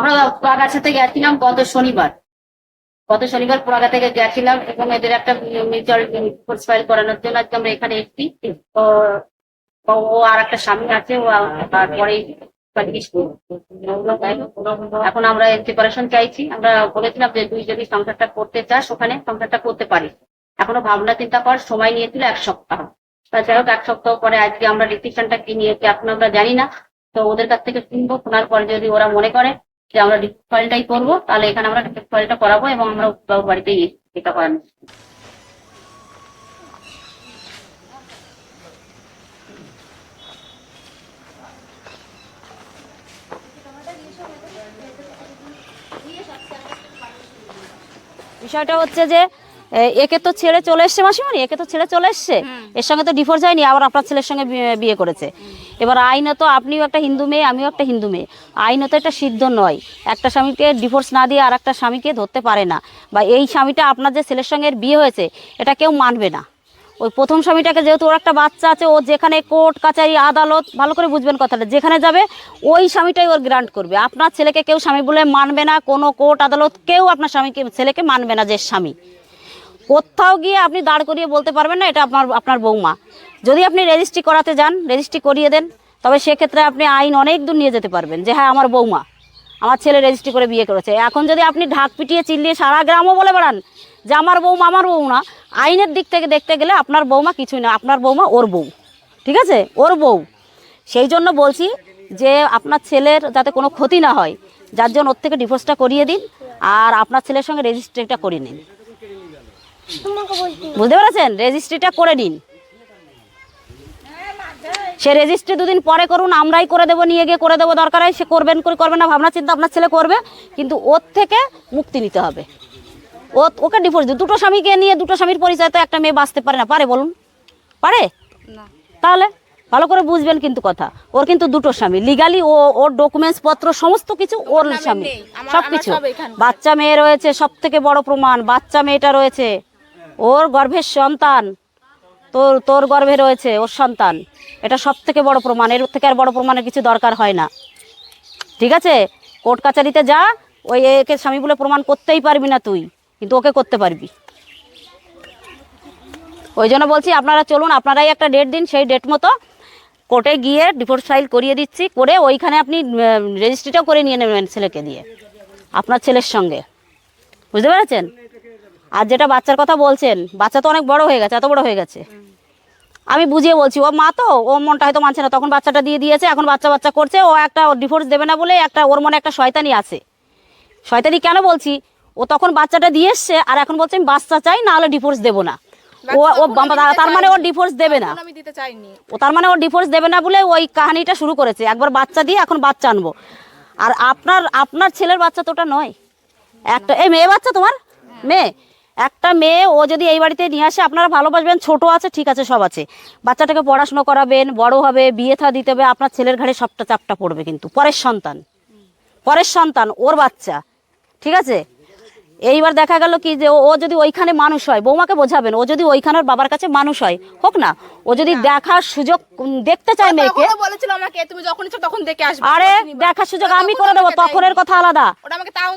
আমরা পুরাগাছা গেছিলাম গত শনিবার। গত শনিবার পুরাগা থেকে গেছিলাম এবং এদের একটা মিউচুয়াল ডিভোর্স ফাইল করানোর জন্য আজকে আমরা এখানে এসেছি। তো ও আর একটা স্বামী আছে, ও তারপরে এখন আমরা সেপারেশন চাইছি। আমরা বলেছিলাম যে তুই যদি সংসারটা করতে চাস, ওখানে সংসারটা করতে পারিস। এখনও ভাবনা চিন্তা কর, সময় নিয়েছিল এক সপ্তাহ। তা যাই হোক, এক সপ্তাহ পরে আজকে আমরা ডিসিশনটা কি নিয়েছি এখন আমরা জানি না। তো ওদের কাছ থেকে শুনব, শোনার পরে যদি ওরা মনে করে যে আমরা ডিসিট ফাইলটাই করব তাহলে এখানে আমরা ডিসিট ফাইলটা করাবো এবং আমরা বাবুর বাড়িতে এটা করানো বিষয়টা হচ্ছে যে একে তো ছেড়ে চলে এসছে মাসিমণি একে তো ছেড়ে চলে এসছে। এর সঙ্গে তো ডিভোর্স হয়নি আবার আপনার ছেলের সঙ্গে বিয়ে করেছে। এবার আইনত আপনিও একটা হিন্দু মেয়ে, আমিও একটা হিন্দু মেয়ে। আইনত এটা সিদ্ধ নয়। একটা স্বামীকে ডিভোর্স না দিয়ে আর একটা স্বামীকে ধরতে পারে না। বা এই স্বামীটা আপনার যে ছেলের সঙ্গে বিয়ে হয়েছে, এটা কেউ মানবে না। ওই প্রথম স্বামীটাকে যেহেতু ওর একটা বাচ্চা আছে, ও যেখানে কোর্ট কাছারি আদালত, ভালো করে বুঝবেন কথাটা, যেখানে যাবে, ওই স্বামীটাই ওর গ্রান্ট করবে। আপনার ছেলেকে কেউ স্বামী বলে মানবে না, কোনো কোর্ট, আদালত, কেউ আপনার স্বামীকে, ছেলেকে মানবে না যে স্বামী। কোথাও গিয়ে আপনি দাঁড় করিয়ে বলতে পারবেন না, এটা আপনার আপনার বৌমা। যদি আপনি রেজিস্ট্রি করাতে যান রেজিস্ট্রি করিয়ে দেন তবে সেক্ষেত্রে আপনি আইন অনেক দূর নিয়ে যেতে পারবেন যে হ্যাঁ আমার বৌমা আমার ছেলে রেজিস্ট্রি করে বিয়ে করেছে। এখন যদি আপনি ঢাক পিটিয়ে চিল্লিয়ে সারা গ্রামও বলে বেড়ান যে আমার বৌমা আমার বউ না আইনের দিক থেকে দেখতে গেলে আপনার বৌমা কিছুই না আপনার বৌমা ওর বউ ঠিক আছে? ওর বউ। সেই জন্য বলছি যে আপনার ছেলের যাতে কোনো ক্ষতি না হয় যার জন্য ওর থেকে ডিভোর্সটা করিয়ে দিন আর আপনার ছেলের সঙ্গে রেজিস্ট্রিটা করে নিন। বুঝতে পেরেছেন? রেজিস্ট্রিটা করে নিন। সে রেজিস্ট্রি দুদিন পরে করুন আমরাই করে দেবো নিয়ে গিয়ে করে দেবো দরকার হয় সে করবেন করে করবে না ভাবনা চিন্তা আপনার ছেলে করবে কিন্তু ওর থেকে মুক্তি নিতে হবে। ও ওকে ডিভোর্স দুটো স্বামীকে নিয়ে দুটো স্বামীর পরিচয় তো একটা মেয়ে বাঁচতে পারে না। পারে বলুন। পারে? তাহলে ভালো করে বুঝবেন কিন্তু কথা। ওর কিন্তু দুটো স্বামী। লিগালি ও ওর ডকুমেন্টস পত্র সমস্ত কিছু ওর স্বামী সব কিছু। বাচ্চা মেয়ে রয়েছে সব থেকে বড় প্রমাণ। বাচ্চা মেয়েটা রয়েছে। ওর গর্ভের সন্তান। তোর তোর গর্ভে রয়েছে ওর সন্তান। এটা সব থেকে বড় প্রমাণ। এর থেকে আর বড় প্রমাণের কিছু দরকার হয় না। ঠিক আছে? কোর্ট কাছারিতে যা, ওই একে স্বামী বলে প্রমাণ করতেই পারবি না তুই, কিন্তু ওকে করতে পারবি। ওই জন্য বলছি, আপনারা চলুন, আপনারাই একটা ডেট দিন, সেই ডেট মতো কোর্টে গিয়ে ডিভোর্স ফাইল করিয়ে দিচ্ছি, করে ওইখানে আপনি রেজিস্ট্রিটাও করে নিয়ে নেবেন ছেলেকে দিয়ে, আপনার ছেলের সঙ্গে। বুঝতে পেরেছেন? আর যেটা বাচ্চার কথা বলছেন বাচ্চা তো অনেক বড় হয়ে গেছে এত বড় হয়ে গেছে। আমি বুঝিয়ে বলছি ও মা তো ও মনটা হয়তো মানছে না তখন বাচ্চাটা দিয়ে দিয়েছে এখন বাচ্চা বাচ্চা করছে ও একটা ডিভোর্স দেবে না বলে একটা ওর মনে একটা শয়তানি আছে। শয়তানি কেন বলছি? ও তখন বাচ্চাটা দিয়ে এসছে আর এখন বলছে আমি বাচ্চা চাই না হলে ডিভোর্স দেবো না। ও ও তার মানে ও ডিভোর্স দেবে না। ও তার মানে ও ডিভোর্স দেবে না বলে ওই কাহিনীটা শুরু করেছে। একবার বাচ্চা দিয়ে এখন বাচ্চা আনব। আর আপনার আপনার ছেলের বাচ্চা তো ওটা নয়। একটা এই মেয়ে বাচ্চা তোমার? মেয়ে? একটা মেয়ে, ও যদি এই বাড়িতে নিয়ে আসে, আপনারা ভালোবাসবেন, ছোট আছে, ঠিক আছে, সব আছে। বাচ্চাটাকে পড়াশুনো করাবেন, বড় হবে, বিয়ে থা দিতে হবে, আপনার ছেলের ঘাড়ে সবটা চাপটা পড়বে কিন্তু। পরের সন্তান। পরের সন্তান, ওর বাচ্চা, ঠিক আছে? এইবার দেখা গেল কি যে ও- ও যদি ওইখানে মানুষ হয় বৌমাকে বোঝাবেন ও যদি ওইখানের বাবার কাছে মানুষ হয় হোক না ও যদি দেখার সুযোগ দেখতে চায় মেয়েকে বলেছিল আমাকে তুমি যখন ইচ্ছা তখন দেখে আসবে। আরে দেখার সুযোগ আমি করে দেবো। তখনের কথা আলাদা। আমাকে তাও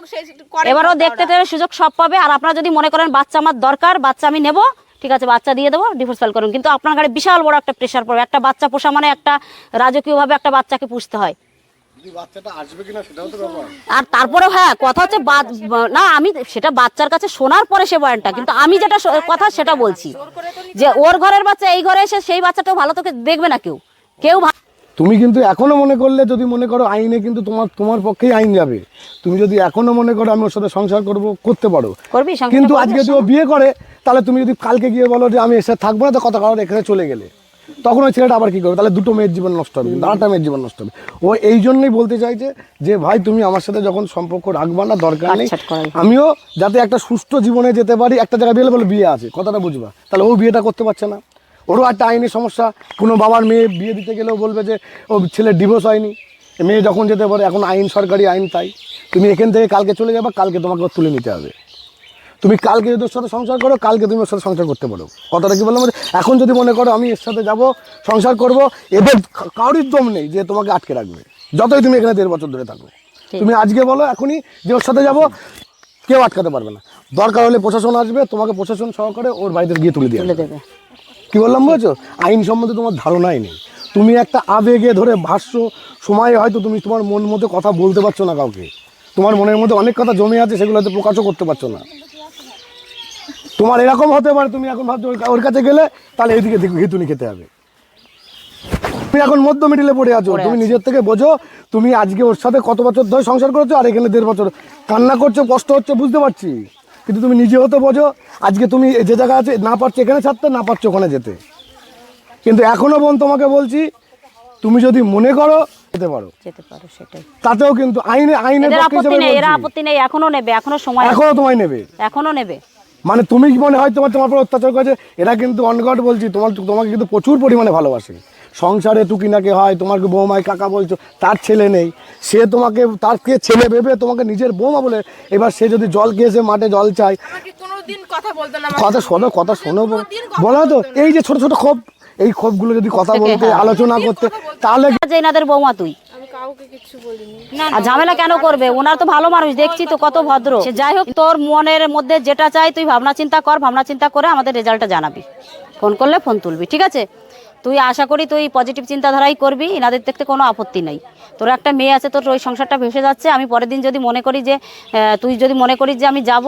করে এবারও দেখতে টেনে সুযোগ সব পাবে আর আপনারা যদি মনে করেন বাচ্চা আমার দরকার বাচ্চা আমি নেব ঠিক আছে বাচ্চা দিয়ে দেবো ডিভোর্স ফাইল করুন। কিন্তু আপনার ঘাড়ে বিশাল বড় একটা প্রেশার পড়বে একটা বাচ্চা পোষা মানে একটা রাজকীয়ভাবে একটা বাচ্চাকে পুষতে হয়। আর তারপরে হ্যাঁ কথা হচ্ছে না আমি সেটা বাচ্চার কাছে শোনার পরে সে বয়ানটা কিন্তু আমি যেটা কথা সেটা বলছি। যে ওর ঘরের বাচ্চা এই ঘরে এসে সেই বাচ্চাটাও ভালো তোকে দেখবে না কেউ। কেউ ভা- তুমি কিন্তু এখনও মনে করলে যদি মনে করো আইনে কিন্তু তোমার তোমার পক্ষেই আইন যাবে। তুমি যদি এখনও মনে করো আমি ওর সাথে সংসার করব করতে পারো। করবি কিন্তু আজকে যদি ও বিয়ে করে তাহলে তুমি যদি কালকে গিয়ে বলো যে আমি এসে থাকব না তো কথা কারণ এখানে চলে গেলে? তখন ওই ছেলেটা আবার কি করবে? তাহলে দুটো মেয়ের জীবন নষ্ট হবে কিন্তু মেয়ের জীবন নষ্ট হবে। ও এই জন্যই বলতে চাইছে যে ভাই তুমি আমার সাথে যখন সম্পর্ক রাখবা না দরকার নেই। আমিও যাতে একটা সুষ্ঠু জীবনে যেতে পারি একটা জায়গায় বিয়ে বলে বিয়ে আছে কথাটা বুঝবা। তাহলে ও বিয়েটা করতে পারছে না। ওরও একটা আইনি সমস্যা। কোনো বাবার মেয়ে বিয়ে দিতে গেলেও বলবে যে ও ছেলের ডিভোর্স হয়নি। মেয়ে যখন যেতে পারে এখন আইন সরকারি আইন তাই। তুমি এখান থেকে কালকে চলে যাবে কালকে তোমাকে তুলে নিতে হবে। তুমি কালকে যদি ওর সাথে সংসার করো কালকে তুমি ওর সাথে সংসার করতে পারো। কথাটা কি বললাম এখন যদি মনে করো আমি এর সাথে যাব সংসার করব এদের কারোর দম নেই যে তোমাকে আটকে রাখবে। যতই তুমি এখানে দেড় বছর ধরে থাকবে। তুমি আজকে বলো এখনই যে ওর সাথে যাব কেউ আটকাতে পারবে না। দরকার হলে প্রশাসন আসবে তোমাকে প্রশাসন সহকারে ওর বাড়িতে গিয়ে তুলে দিয়ে। দেবে। কি বললাম বলছো? আইন সম্বন্ধে তোমার ধারণাই নেই। তুমি একটা আবেগে ধরে ভাষ্য সময় হয়তো তুমি তোমার মন মতো কথা বলতে পারছ না কাউকে। তোমার মনের মধ্যে অনেক কথা জমে আছে সেগুলো হয়তো প্রকাশও করতে পারছ না। তোমার এরকম হতে পারে তুমি এখন ভাবছ ওর কাছে গেলে তাহলে এইদিকে দেখো ঘিতুনি খেতে হবে। তুমি এখন মধ্য মিডিলে পড়ে আছো তুমি নিজের থেকে বোঝো তুমি আজকে ওর সাথে কত বছর ধরে সংসার করেছ আর এখানে দেড় বছর। কান্না করছ কষ্ট হচ্ছে বুঝতে পারছি। কিন্তু তুমি নিজে হতে বোঝো আজকে তুমি যে জায়গা আছে না পারছ এখানে ছাড়তে না পারছ ওখানে যেতে। কিন্তু এখনও বোন তোমাকে বলছি তুমি যদি মনে করো যেতে পারো। যেতে পারো সেটাই। তাতেও কিন্তু আইনে আইনে এদের আপত্তি নেই এরা আপত্তি নেই এখনও নেবে এখনও সময় এখনও তোমায় নেবে। এখনও নেবে। মানে তুমি কি মনে হয় তোমার তোমার উপর অত্যাচার করেছে? এরা কিন্তু অনগট বলছি তোমার তোমাকে কিন্তু প্রচুর পরিমাণে ভালোবাসে। সংসারে টুকিনাকে হয় তোমাকে বৌমায় কাকা বলছো তার ছেলে নেই। সে তোমাকে তার কে ছেলে ভেবে তোমাকে নিজের বৌমা বলে এবার সে যদি জল খেয়েছে মাঠে জল চায় কথা বলতো কথা শোনো কথা শোনো বলো। তো এই যে ছোট ছোট ক্ষোভ এই ক্ষোভগুলো যদি কথা বলতে আলোচনা করতে তাহলে এনাদের বৌমা তুই। আমি কাউকে কিছু বলিনি। আর ঝামেলা কেন করবে? ওনার তো ভালো মানুষ দেখছি তো কত ভদ্র। সে যাই হোক তোর মনের মধ্যে যেটা চাই তুই ভাবনা চিন্তা কর ভাবনা চিন্তা করে আমাদের রেজাল্টটা জানাবি। ফোন করলে ফোন তুলবি ঠিক আছে? তুই আশা করি তুই পজিটিভ চিন্তাধারাই করবি এনাদের দেখতে কোনো আপত্তি নাই। তোর একটা মেয়ে আছে তোর ওই সংসারটা ভেসে যাচ্ছে আমি পরের দিন যদি মনে করি যে তুই যদি মনে করিস যে আমি যাব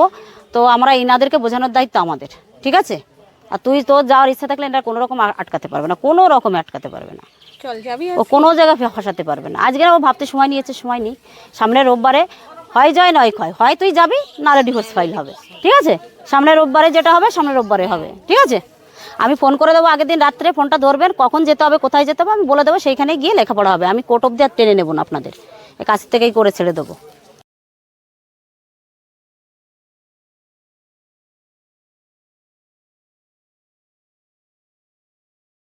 তো আমরা এনাদেরকে বোঝানোর দায়িত্ব আমাদের ঠিক আছে? আর তুই তোর যাওয়ার ইচ্ছা থাকলে এটা কোনো রকম আটকাতে পারবে না কোনো রকম আটকাতে পারবে না। চল যাবি ও কোনো জায়গায় ফাঁসাতে পারবে না। আজকে ও ভাবতে সময় নিয়েছে সময় নেই। সামনে রোববারে হয় জয় নয় ক্ষয়। হয় তুই যাবি নাহলে ডিভোর্স ফাইল হবে। ঠিক আছে? সামনে রোববারে যেটা হবে সামনে রোববারে হবে। ঠিক আছে? আমি ফোন করে দেবো আগের দিন রাত্রে ফোনটা ধরবেন কখন যেতে হবে কোথায় যেতে হবে আমি বলে দেবো সেইখানে গিয়ে লেখাপড়া হবে। আমি কোর্ট অব্দি আর টেনে নেব না আপনাদের। কাছ থেকেই করে ছেড়ে দেবো।